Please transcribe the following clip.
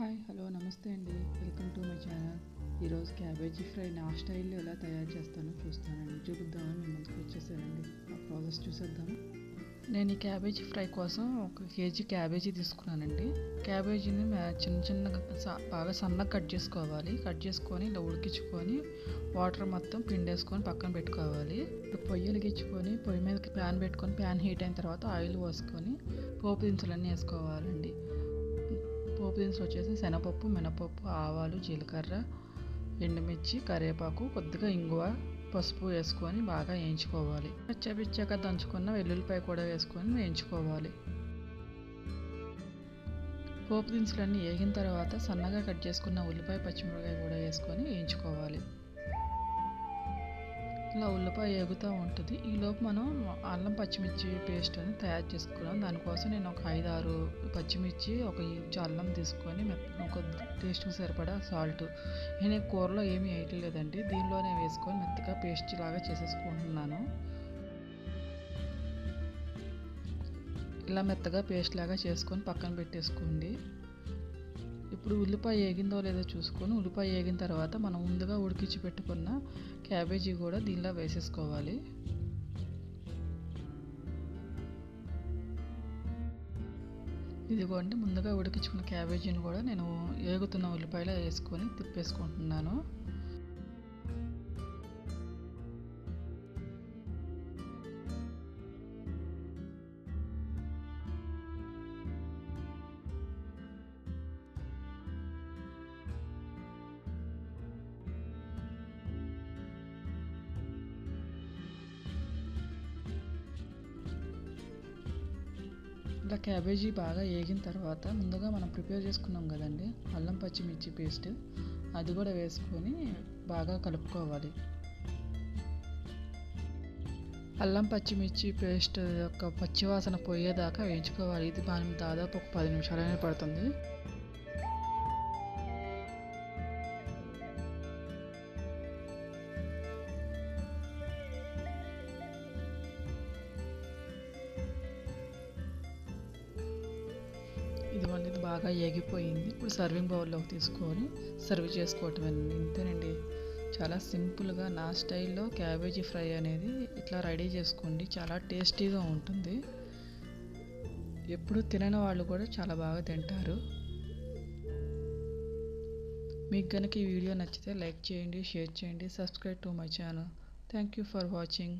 Hi hello నమస్తే అండి. Welcome to my channel. ఈరోజు క్యాబేజీ ఫ్రై నా స్టైల్లో ఎలా తయారు చేస్తానో చూస్తానండి చూపిద్దామని మీ ముందుకు వచ్చేసానండి ఆ ప్రాసెస్ చూసేద్దాం నేను ఈ క్యాబేజీ ఫ్రై కోసం ఒక కేజీ క్యాబేజీ తీసుకున్నానండి. క్యాబేజీని చిన్న చిన్నగా బాగా సన్నగా కట్ చేసుకోవాలి. కట్ చేసుకొని ఇలా ఉడికించుకొని వాటర్ మొత్తం పిండేసుకొని పక్కన పెట్టుకోవాలి. ఇప్పుడు పొయ్యి వెలిగించుకొని పొయ్యి మీదకి ప్యాన్ పెట్టుకొని ప్యాన్ హీట్ అయిన తర్వాత ఆయిల్ పోసుకొని పోపు దినుసులన్నీ వేసుకోవాలండి. పోపు దినుసులు వచ్చేసి శనగపప్పు మినపప్పు ఆవాలు జీలకర్ర ఎండుమిర్చి కరివేపాకు కొద్దిగా ఇంగువ పసుపు వేసుకొని బాగా వేయించుకోవాలి. పచ్చపిచ్చాక దంచుకున్న వెల్లుల్లిపాయ కూడా వేసుకొని వేయించుకోవాలి. పోపు దినుసులన్నీ వేగిన తర్వాత సన్నగా కట్ చేసుకున్న ఉల్లిపాయ పచ్చిమిరపకాయ కూడా వేసుకొని వేయించుకోవాలి. ఇలా ఉల్లిపాయ ఎగుతూ ఉంటుంది. ఈలోపు మనం అల్లం పచ్చిమిర్చి పేస్ట్ అని తయారు చేసుకున్నాం దానికోసం నేను ఒక ఐదు ఆరు పచ్చిమిర్చి ఒక ఇంచు అల్లం తీసుకొని ఒక టేస్ట్కి సరిపడా సాల్ట్ నేను కూరలో ఏమీ వేయట్లేదండి. దీనిలోనే వేసుకొని మెత్తగా పేస్ట్ లాగా చేసేసుకుంటున్నాను. ఇలా మెత్తగా పేస్ట్ లాగా చేసుకొని పక్కన పెట్టేసుకోండి. ఇప్పుడు ఉల్లిపాయ ఏగిందో లేదో చూసుకొని ఉల్లిపాయ వేగిన తర్వాత మనం ముందుగా ఉడికించి పెట్టుకున్న క్యాబేజీ కూడా దీనిలో వేసేసుకోవాలి. ఇదిగోండి ముందుగా ఉడికించుకున్న క్యాబేజీని కూడా నేను ఏగుతున్న ఉల్లిపాయలో వేసుకొని తిప్పేసుకుంటున్నాను. ఇలా క్యాబేజీ బాగా వేగిన తర్వాత ముందుగా మనం ప్రిపేర్ చేసుకున్నాం కదండి. అల్లం పచ్చిమిర్చి పేస్ట్ అది కూడా వేసుకొని బాగా కలుపుకోవాలి. అల్లం పచ్చిమిర్చి పేస్ట్ యొక్క పచ్చివాసన పోయేదాకా వేయించుకోవాలి. ఇది మనం దాదాపు ఒక పది నిమిషాలనే పడుతుంది. ఇదిగోండి ఇది బాగా ఎగిపోయింది ఇప్పుడు సర్వింగ్ బౌల్లోకి తీసుకొని సర్వ్ చేసుకోవటమేనండి ఇంతేనండి. చాలా సింపుల్గా నా స్టైల్లో క్యాబేజీ ఫ్రై అనేది ఇట్లా రెడీ చేసుకోండి. చాలా టేస్టీగా ఉంటుంది. ఎప్పుడు తినని వాళ్ళు కూడా చాలా బాగా తింటారు. మీకు కనుక ఈ వీడియో నచ్చితే లైక్ చేయండి షేర్ చేయండి subscribe to my channel. Thank you for watching